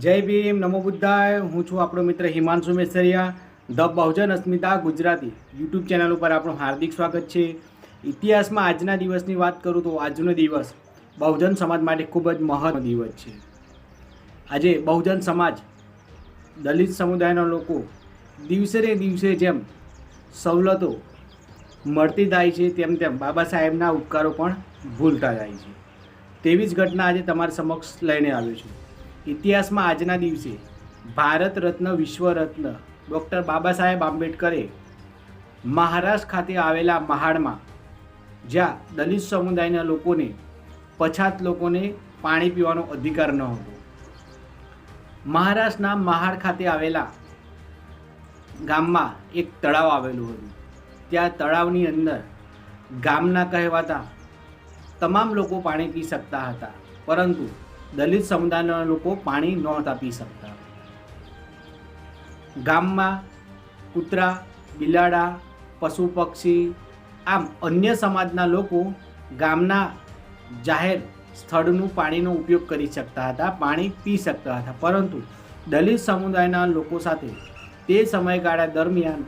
જય ભીમ, નમો બુદ્ધાય. હું છું આપણો મિત્ર Himanshu Mesariya, the Bahujan Asmita Gujarati. YouTube channel ઉપર આપણું હાર્દિક સ્વાગત છે. ઇતિહાસમાં આજના દિવસની વાત કરું તો આજનો દિવસ બહુજન સમાજ માટે ખૂબ જ મહત્વ દિવસ છે. આજે બહુજન સમાજ દલિત સમુદાયના લોકો દિવસે ને દિવસે જેમ સવલતો મળતી જાય છે, તેમ તેમ બાબા સાહેબના ઉપકારો પણ ભૂલતા જાય છે. તેવી જ ઘટના આજે તમારી સમક્ષ લઈને આવ્યો છું. ઇતિહાસમાં આજના દિવસે ભારત રત્ન, વિશ્વ રત્ન ડૉક્ટર બાબા સાહેબ આંબેડકરે મહારાષ્ટ્ર ખાતે આવેલા મહાડમાં, જ્યાં દલિત સમુદાયના લોકોને, પછાત લોકોને પાણી પીવાનો અધિકાર ન હતો. મહારાષ્ટ્રના મહાડ ખાતે આવેલા ગામમાં એક તળાવ આવેલું હતું. ત્યાં તળાવની અંદર ગામના કહેવાતા તમામ લોકો પાણી પી શકતા હતા. પરંતુ દલિત સમુદાયના લોકો પાણી નહોતા પી શકતા. ગામમાં કૂતરા, બિલાડા, પશુ પક્ષી, આમ અન્ય સમાજના લોકો ગામના જાહેર સ્થળનું પાણીનો ઉપયોગ કરી શકતા હતા, પાણી પી શકતા હતા. પરંતુ દલિત સમુદાયના લોકો સાથે તે સમયગાળા દરમિયાન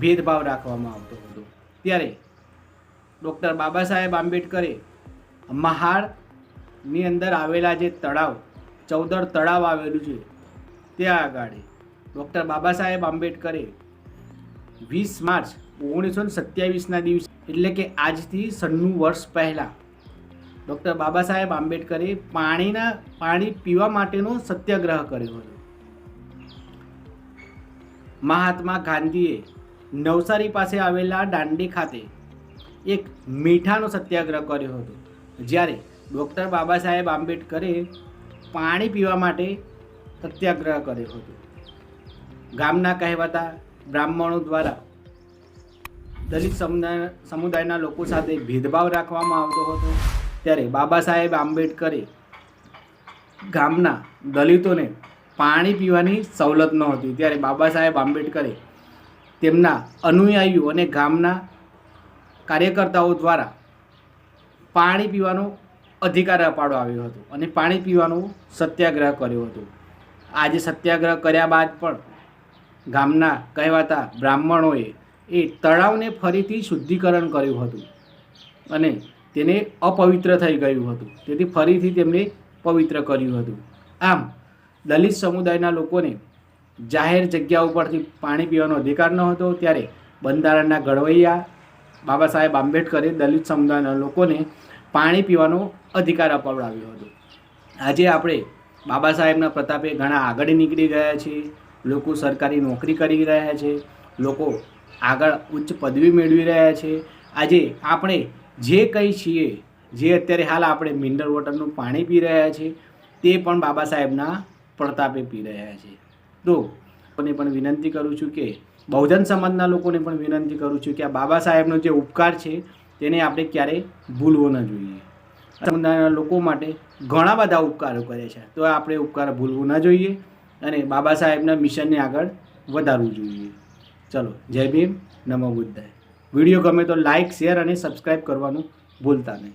ભેદભાવ રાખવામાં આવતો હતો. ત્યારે ડૉક્ટર બાબા સાહેબ આંબેડકરે મહાડની અંદર આવેલા જે તળાવ ચૌદર તળાવ આવેલું છે ત્યાં આગળ ડૉક્ટર બાબા સાહેબ આંબેડકરે વીસ માર્ચ ઓગણીસો ને સત્યાવીસના દિવસે, એટલે કે આજથી સન્નું વર્ષ પહેલાં, ડૉક્ટર બાબા સાહેબ આંબેડકરે પાણીના, પાણી પીવા માટેનો સત્યાગ્રહ કર્યો હતો. મહાત્મા ગાંધીએ નવસારી પાસે આવેલા દાંડી ખાતે એક મીઠાનો સત્યાગ્રહ કર્યો હતો. જ્યારે ડૉક્ટર બાબા સાહેબ આંબેડકરે પાણી પીવા માટે સત્યાગ્રહ કર્યો હતો. ગામના કહેવાતા બ્રાહ્મણો દ્વારા દલિત સમુદાય સમુદાયના લોકો સાથે ભેદભાવ રાખવામાં આવતો હતો. ત્યારે બાબા સાહેબ આંબેડકરે ગામના દલિતોને પાણી પીવાની સવલત નહોતી. ત્યારે બાબા સાહેબ આંબેડકરે તેમના અનુયાયીઓ અને ગામના કાર્યકર્તાઓ દ્વારા પાણી પીવાનો અધિકાર અપાડો આવ્યો હતો અને પાણી પીવાનું સત્યાગ્રહ કર્યો હતો. આજે સત્યાગ્રહ કર્યા બાદ પણ ગામના કહેવાતા બ્રાહ્મણોએ એ તળાવને ફરીથી શુદ્ધિકરણ કર્યું હતું અને તેને અપવિત્ર થઈ ગયું હતું. તેથી ફરીથી તેમને પવિત્ર કર્યું હતું. આમ, દલિત સમુદાયના લોકોને જાહેર જગ્યા ઉપરથી પાણી પીવાનો અધિકાર ન હતો, ત્યારે બંધારણના ઘડવૈયા બાબા સાહેબ આંબેડકરે દલિત સમુદાયના લોકોને પાણી પીવાનો અધિકાર અપાવડાવ્યો હતો. આજે આપણે બાબા સાહેબના પ્રતાપે ઘણા આગળ નીકળી ગયા છે લોકો સરકારી નોકરી કરી રહ્યા છે, લોકો આગળ ઉચ્ચ પદવી મેળવી રહ્યા છે. આજે આપણે જે કંઈ છીએ, જે અત્યારે હાલ આપણે મિનરલ વોટરનું પાણી પી રહ્યા છીએ તે પણ બાબા સાહેબના પ્રતાપે પી રહ્યા છે. તો લોકોને પણ વિનંતી કરું છું કે, બહુજન સમાજના લોકોને પણ વિનંતી કરું છું કે આ બાબા સાહેબનો જે ઉપકાર છે તેને આપણે ક્યારેય ભૂલવો ન જોઈએ. સમુદાયના લોકો માટે ઘણા બધા ઉપકારો કરે છે. તો આપણે ઉપકાર ભૂલવું ન જોઈએ અને બાબા સાહેબના મિશનને આગળ વધારવું જોઈએ. ચલો, જય ભીમ, નમો બુદ્ધાય. વીડિયો ગમે તો લાઇક શેર અને સબસ્ક્રાઈબ કરવાનું ભૂલતા નહીં.